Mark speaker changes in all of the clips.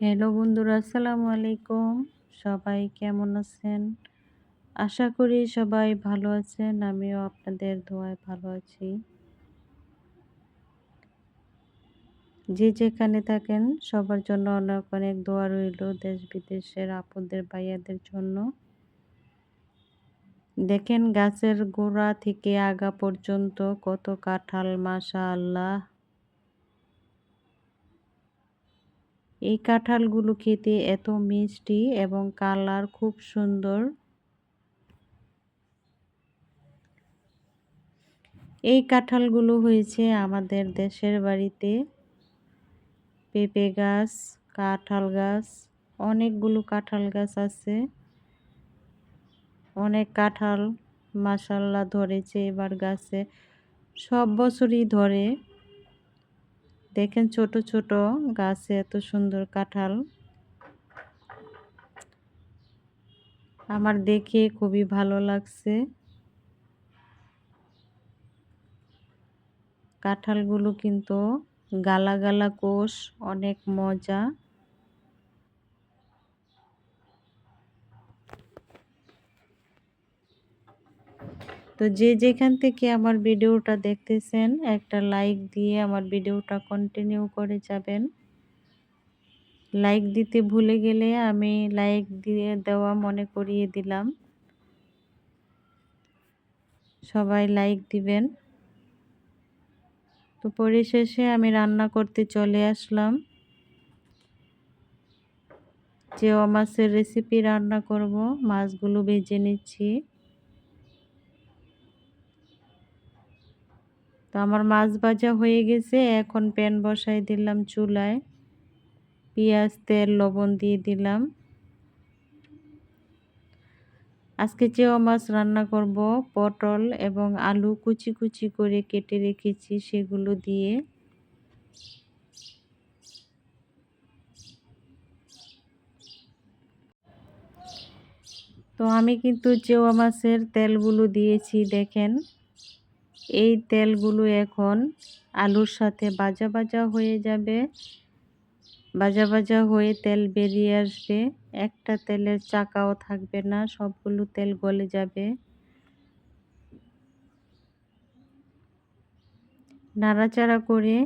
Speaker 1: Hello বন্ধুরা, আসসালামু আলাইকুম। সবাই কেমন আছেন? আশা করি সবাই ভালো আছেন, আমিও আপনাদের দোয়ায় ভালো আছি। যে যেখানে থাকেন, সবার জন্য অনেক অনেক দোয়া রইল দেশ বিদেশের আপদের ভাইয়াদের জন্য। দেখেন গাছের গোড়া থেকে আগা পর্যন্ত কত কাঁঠাল মাশা আল্লাহ এই কাঁঠালগুলো খেতে এত মিষ্টি এবং কালার খুব সুন্দর। এই কাঁঠালগুলো হয়েছে আমাদের দেশের বাড়িতে। পেঁপে গাছ, কাঁঠাল গাছ, অনেকগুলো কাঁঠাল গাছ আছে। অনেক কাঁঠাল মাসাল্লা ধরেছে এবার গাছে। সব বছরই ধরে। দেখেন ছোট ছোট গাছে এত সুন্দর কাঁঠাল। আমার দেখে খুবই ভালো লাগছে। কাঁঠালগুলো কিন্তু গালা গালা কোষ, অনেক মজা। তো যে যেখান থেকে আমার ভিডিওটা দেখতেছেন, একটা লাইক দিয়ে আমার ভিডিওটা কন্টিনিউ করে যাবেন। লাইক দিতে ভুলে গেলে আমি লাইক দিয়ে দেওয়া মনে করিয়ে দিলাম। সবাই লাইক দিবেন। তো পরিশেষে আমি রান্না করতে চলে আসলাম। চেওয়া মাছের রেসিপি রান্না করব, মাছগুলো ভেজে নিচ্ছি। তো আমার মাছ ভাজা হয়ে গেছে। এখন প্যান বসাই দিলাম চুলায়। পেঁয়াজ, তেল, লবণ দিয়ে দিলাম। আজকে চেওয়া মাছ রান্না করব, পটল এবং আলু কুচি কুচি করে কেটে রেখেছি সেগুলো দিয়ে। তো আমি কিন্তু চেওয়া মাছের তেলগুলো দিয়েছি, দেখেন। এই তেলগুলো এখন আলুর সাথে বাজা বাজা হয়ে যাবে। বাজা বাজা হয়ে তেল বেরিয়ে আসবে। একটা তেলের চাকাও থাকবে না, সবগুলো তেল গলে যাবে। নাড়াচাড়া করে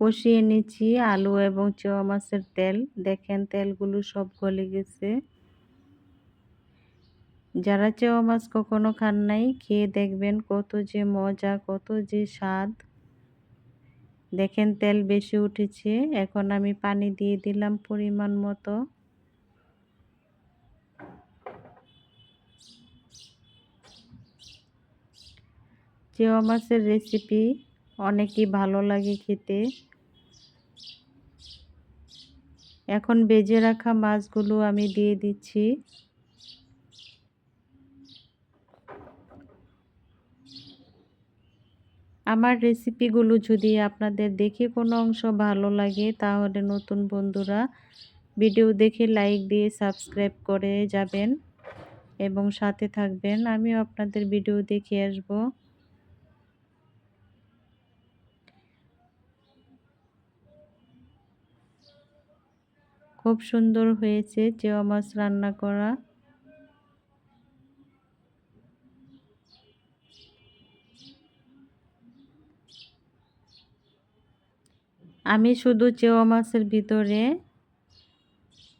Speaker 1: কষিয়ে নিচ্ছি আলু এবং চোয়া মাছের তেল। দেখেন তেলগুলো সব গলে গেছে। যারা চেওয়া মাছ কখনো খান নাই, খেয়ে দেখবেন কত যে মজা, কত যে স্বাদ। দেখেন, তেল বেশি উঠেছে, এখন আমি পানি দিয়ে দিলাম পরিমাণ মতো। চেওয়া মাছের রেসিপি অনেকই ভালো লাগে খেতে। এখন বেজে রাখা মাছগুলো আমি দিয়ে দিচ্ছি। আমার রেসিপিগুলো যদি আপনাদের দেখে কোনো অংশ ভালো লাগে, তাহলে নতুন বন্ধুরা ভিডিও দেখে লাইক দিয়ে সাবস্ক্রাইব করে যাবেন। এবং সাথে থাকবেন, আমিও আপনাদের ভিডিও দেখে আসব। খুব সুন্দর হয়েছে চেওয়া মাছ রান্না করা। আমি শুধু চেওয়া মাছের ভিতরে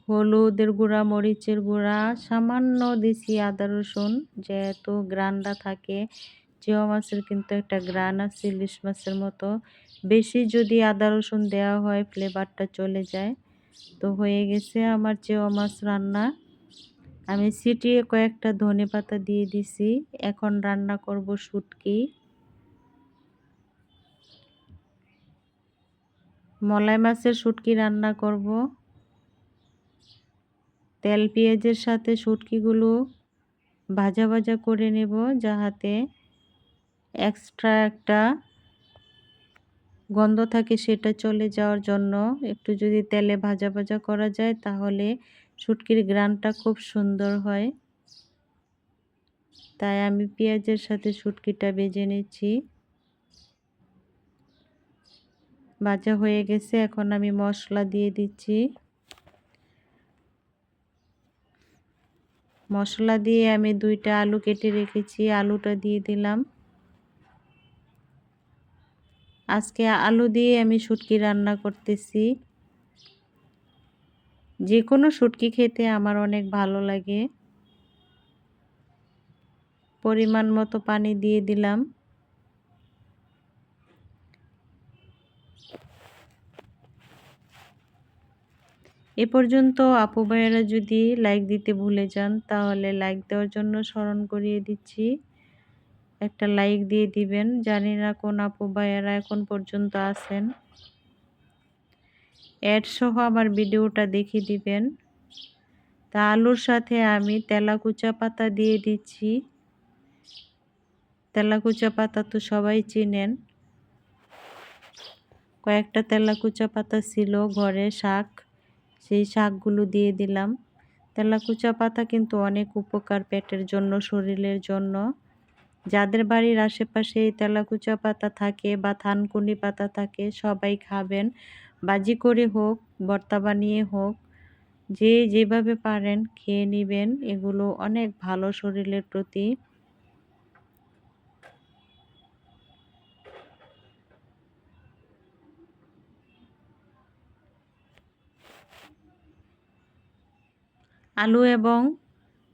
Speaker 1: হলুদের গুঁড়া, মরিচের গুঁড়া, সামান্য দিছি আদা রসুন, যেহেতু গ্রানটা থাকে। চেওয়া মাছের কিন্তু একটা গ্রান আছে, ইলিশ মাছের মতো। বেশি যদি আদা রসুন দেওয়া হয়, ফ্লেভারটা চলে যায়। তো হয়ে গেছে আমার চেওয়া মাছ রান্না। আমি সিটিয়ে কয়েকটা ধনে পাতা দিয়ে দিছি। এখন রান্না করব শুটকি। মলাই মাছের শুটকি রান্না করব। তেল, পেঁয়াজের সাথে শুটকিগুলো ভাজা ভাজা করে নেব যাহাতে এক্সট্রা একটা গন্ধ থাকে সেটা চলে যাওয়ার জন্য। একটু যদি তেলে ভাজা ভাজা করা যায় তাহলে শুটকির গ্রানটা খুব সুন্দর হয়। তাই আমি পেঁয়াজের সাথে শুটকিটা বেজে নিচ্ছি। ভাজা হয়ে গেছে, এখন আমি মশলা দিয়ে দিচ্ছি। মশলা দিয়ে আমি দুইটা আলু কেটে রেখেছি, আলুটা দিয়ে দিলাম। আজকে আলু দিয়ে আমি শুটকি রান্না করতেছি। যে কোনো শুটকি খেতে আমার অনেক ভালো লাগে। পরিমাণ মতো পানি দিয়ে দিলাম। এ পর্যন্ত আপু ভাইয়েরা যদি লাইক দিতে ভুলে যান, তাহলে লাইক দেওয়ার জন্য স্মরণ করিয়ে দিচ্ছি। একটা লাইক দিয়ে দিবেন। জানি না কোন আপু ভাইয়েরা এখন পর্যন্ত আছেন। অ্যাড সহ আমার ভিডিওটা দেখে দিবেন। তা আলুর সাথে আমি তেলাকুচা পাতা দিয়ে দিচ্ছি। তেলাকুচা পাতা তো সবাই চিনেন। কয়েকটা তেলাকুচা পাতা ছিল, ঘরে শাক। সেই শাকগুলো দিয়ে দিলাম। তেলাকুচা পাতা কিন্তু অনেক উপকার পেটের জন্য, শরীরের জন্য। যাদের বাড়ির আশেপাশে এই তেলাকুচা পাতা থাকে বা থানকুনি পাতা থাকে, সবাই খাবেন। বাজি করে হোক, ভর্তা বানিয়ে হোক, যে যেভাবে পারেন খেয়ে নেবেন। এগুলো অনেক ভালো শরীরের প্রতি। আলু এবং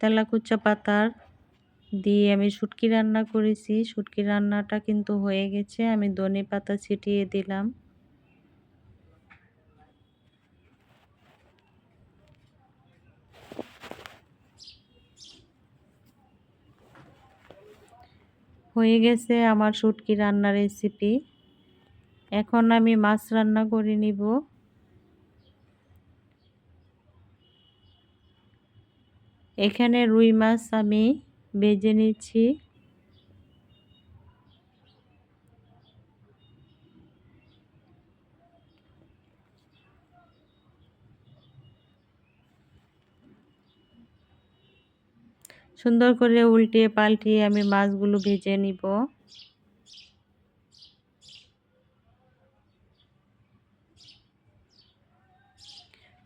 Speaker 1: তেলাকুচা পাতার দিয়ে আমি শুটকি রান্না করেছি। শুটকি রান্নাটা কিন্তু হয়ে গেছে। আমি ধনে পাতা ছিটিয়ে দিলাম। হয়ে গেছে আমার শুটকি রান্নার রেসিপি এখন আমি মাছ রান্না করে নিব। এখানে রুই মাছ আমি বেজে নিচ্ছি। সুন্দর করে উল্টিয়ে পাল্টিয়ে আমি মাছগুলো ভেজে নিব।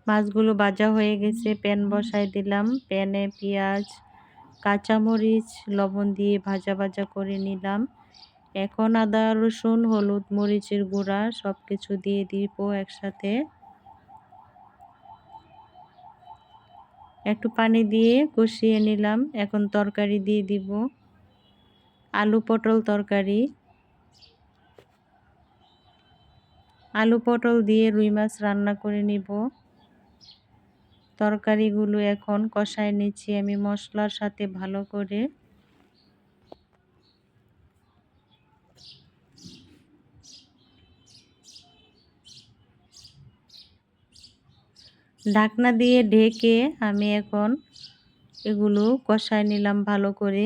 Speaker 1: মাছগুলো ভাজা হয়ে গেছে প্যান বসাই দিলাম প্যানে পেঁয়াজ কাঁচামরিচ লবণ দিয়ে ভাজা ভাজা করে নিলাম। এখন আদা রসুন হলুদ মরিচের গুঁড়া সব কিছু দিয়ে দিব একসাথে। একটু পানি দিয়ে কষিয়ে নিলাম এখন তরকারি দিয়ে দিব। আলু পটল তরকারি। আলু পটল দিয়ে রুই মাছ রান্না করে নিব। তরকারিগুলো এখন কষায় নিচ্ছি আমি মশলার সাথে ভালো করে। ঢাকনা দিয়ে ঢেকে আমি এখন এগুলো কষায় নিলাম ভালো করে।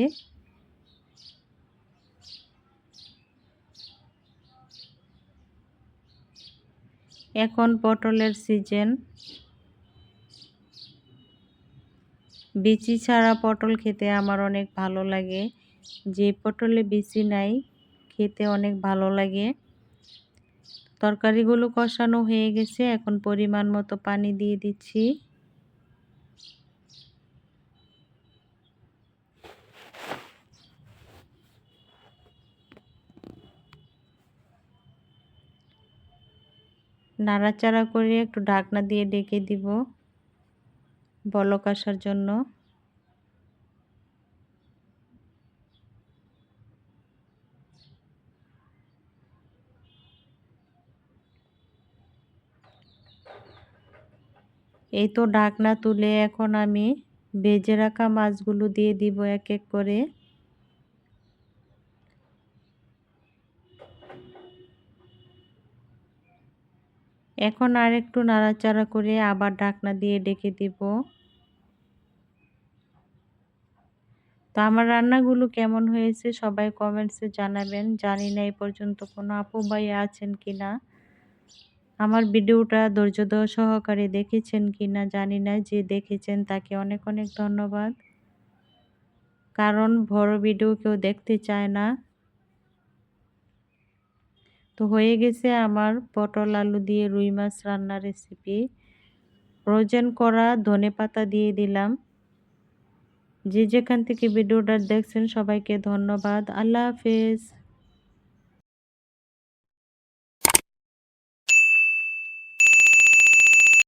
Speaker 1: এখন পটলের সিজন। বিচি ছাড়া পটল খেতে আমার অনেক ভালো লাগে। যে পটলে বিচি নাই, খেতে অনেক ভালো লাগে। তরকারিগুলো কষানো হয়ে গেছে, এখন পরিমাণ মতো পানি দিয়ে দিচ্ছি। নাড়াচাড়া করে একটু ঢাকনা দিয়ে ডেকে দিব। বলক আসার জন্য। এই তো ঢাকনা তুলে এখন আমি বেজে রাখা মাছগুলো দিয়ে দিব এক এক করে। এখন আর একটু নাড়াচাড়া করে আবার ঢাকনা দিয়ে ডেকে দিব। তো আমার রান্নাগুলো কেমন হয়েছে সবাই কমেন্টসে জানাবেন। জানি না এই পর্যন্ত কোনো আপু ভাই আছেন কি না আমার ভিডিওটা ধৈর্য সহকারে দেখেছেন কি না জানি না, যে দেখেছেন তাকে অনেক অনেক ধন্যবাদ। কারণ বড় ভিডিও কেউ দেখতে চায় না। তো হয়ে গেছে আমার পটল আলু দিয়ে রুই মাছ রান্নার রেসিপি ফ্রোজেন করা ধনে পাতা দিয়ে দিলাম। যে যেখান থেকে ভিডিওটা দেখছেন সবাইকে ধন্যবাদ। আল্লাহ হাফেজ।